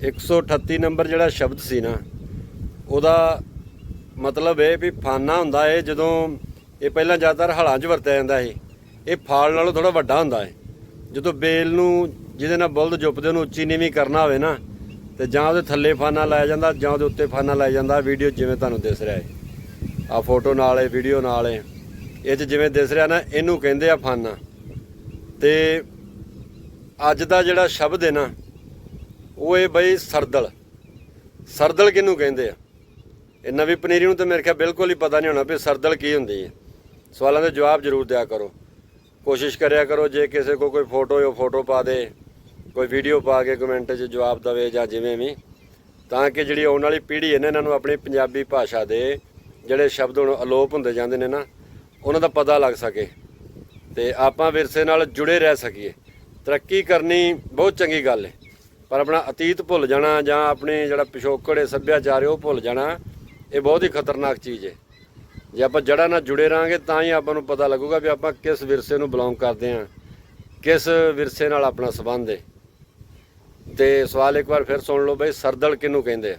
138 number ਜਿਹੜਾ ਸ਼ਬਦ ਸੀ ਨਾ, ਉਹਦਾ ਮਤਲਬ ਇਹ ਵੀ ਫਾਨਾ ਹੁੰਦਾ ਏ, ਜਦੋਂ ਇਹ ਪਹਿਲਾਂ ਜ਼ਿਆਦਾਤਰ ਹਲਾਂ 'ਚ ਵਰਤਿਆ ਜਾਂਦਾ ਸੀ, ਇਹ ਫਾਲ ਨਾਲੋਂ ਥੋੜਾ ਵੱਡਾ ਹੁੰਦਾ ਹੈ ਜਦੋਂ ਬੇਲ ਨੂੰ ਜਿਹਦੇ ਨਾਲ ਬੁਲਦ ਜੁਪਦੇ, ਉਹਨੂੰ ਉੱਚੀ ਨੀਵੀਂ ਕਰਨਾ ਹੋਵੇ ਨਾ, ਤੇ ਜਾਂ ਉਹਦੇ ਥੱਲੇ ਫਾਨਾ ਲਾਇਆ ਜਾਂਦਾ, ਜਾਂ ਉਹਦੇ ਉੱਤੇ ਫਾਨਾ ਲਾਇਆ ਜਾਂਦਾ ਵੀਡੀਓ ਜਿਵੇਂ ਤੁਹਾਨੂੰ ਦਿਸ ਰਿਹਾ ਹੈ ਆ ਫੋਟੋ ਨਾਲ ਏ, ਵੀਡੀਓ ਨਾਲ ਏ। ਇਹ 'ਚ ਜਿਵੇਂ ਦਿਸ ਰਿਹਾ ਨਾ, ਇਹਨੂੰ ਕਹਿੰਦੇ ਆ ਫਾਨਾ। ਤੇ ਅੱਜ ਦਾ ਜਿਹੜਾ ਸ਼ਬਦ ਹੈ ਨਾ ਉਹ ਇਹ ਬਈ ਸਰਦਲ। ਸਰਦਲ ਕਿਹਨੂੰ ਕਹਿੰਦੇ ਆ? ਇਹ ਨਵੀਂ ਪਨੀਰੀ ਨੂੰ ਤਾਂ ਮੇਰੇ ਖਿਆਲ ਬਿਲਕੁਲ ਹੀ ਪਤਾ ਨਹੀਂ ਹੋਣਾ ਵੀ ਸਰਦਲ ਕੀ ਹੁੰਦੀ ਹੈ। ਸਵਾਲਾਂ ਦੇ ਜਵਾਬ ਜ਼ਰੂਰ ਦਿਆ ਕਰੋ। ਕੋਸ਼ਿਸ਼ ਕਰਿਆ ਕਰੋ ਜੇ ਕਿਸੇ ਕੋ ਕੋਈ ਫੋਟੋ ਹੋ ਫੋਟੋ ਪਾ ਦੇ, ਕੋਈ ਵੀਡੀਓ ਪਾ ਕੇ ਕਮੈਂਟ 'ਚ ਜਵਾਬ ਦਵੇ ਜਾਂ ਜਿਵੇਂ ਵੀ। ਤਾਂ ਕਿ ਜਿਹੜੀ ਆਉਣ ਵਾਲੀ ਪੀੜ੍ਹੀ ਹੈ ਨਾ, ਇਹਨਾਂ ਨੂੰ ਆਪਣੀ ਪੰਜਾਬੀ ਭਾਸ਼ਾ ਦੇ ਜਿਹੜੇ ਸ਼ਬਦ ਹੁਣ ਅਲੋਪ ਹੁੰਦੇ ਜਾਂਦੇ ਨੇ ਨਾ, ਉਹਨਾਂ ਦਾ ਪਤਾ ਲੱਗ ਸਕੇ। ਤੇ ਆਪਾਂ ਵਿਰਸੇ ਨਾਲ ਜੁੜੇ ਰਹਿ ਸਕੀਏ। ਤਰੱਕੀ ਕਰਨੀ ਬਹੁਤ ਚੰਗੀ ਗੱਲ ਹੈ। ਪਰ ਆਪਣਾ ਅਤੀਤ ਭੁੱਲ ਜਾਣਾ ਜਾਂ ਆਪਣੇ ਜਿਹੜਾ ਪਿਛੋਕੜ ਹੈ ਸੱਭਿਆਚਾਰ ਹੈ, ਉਹ ਭੁੱਲ ਜਾਣਾ, ਇਹ ਬਹੁਤ ਹੀ ਖਤਰਨਾਕ ਚੀਜ਼ ਹੈ। ਜੇ ਆਪਾਂ ਜੜ੍ਹਾਂ ਨਾਲ ਜੁੜੇ ਰਾਂਗੇ ਤਾਂ ਹੀ ਆਪਾਂ ਨੂੰ ਪਤਾ ਲੱਗੂਗਾ ਵੀ ਆਪਾਂ ਕਿਸ ਵਿਰਸੇ ਨੂੰ ਬਿਲੋਂਗ ਕਰਦੇ ਹਾਂ, ਕਿਸ ਵਿਰਸੇ ਨਾਲ ਆਪਣਾ ਸੰਬੰਧ ਹੈ। ਤੇ ਸਵਾਲ ਇੱਕ ਵਾਰ ਫਿਰ ਸੁਣ ਲਓ ਬਈ, ਸਰਦਲ ਕਿਹਨੂੰ ਕਹਿੰਦੇ ਆ?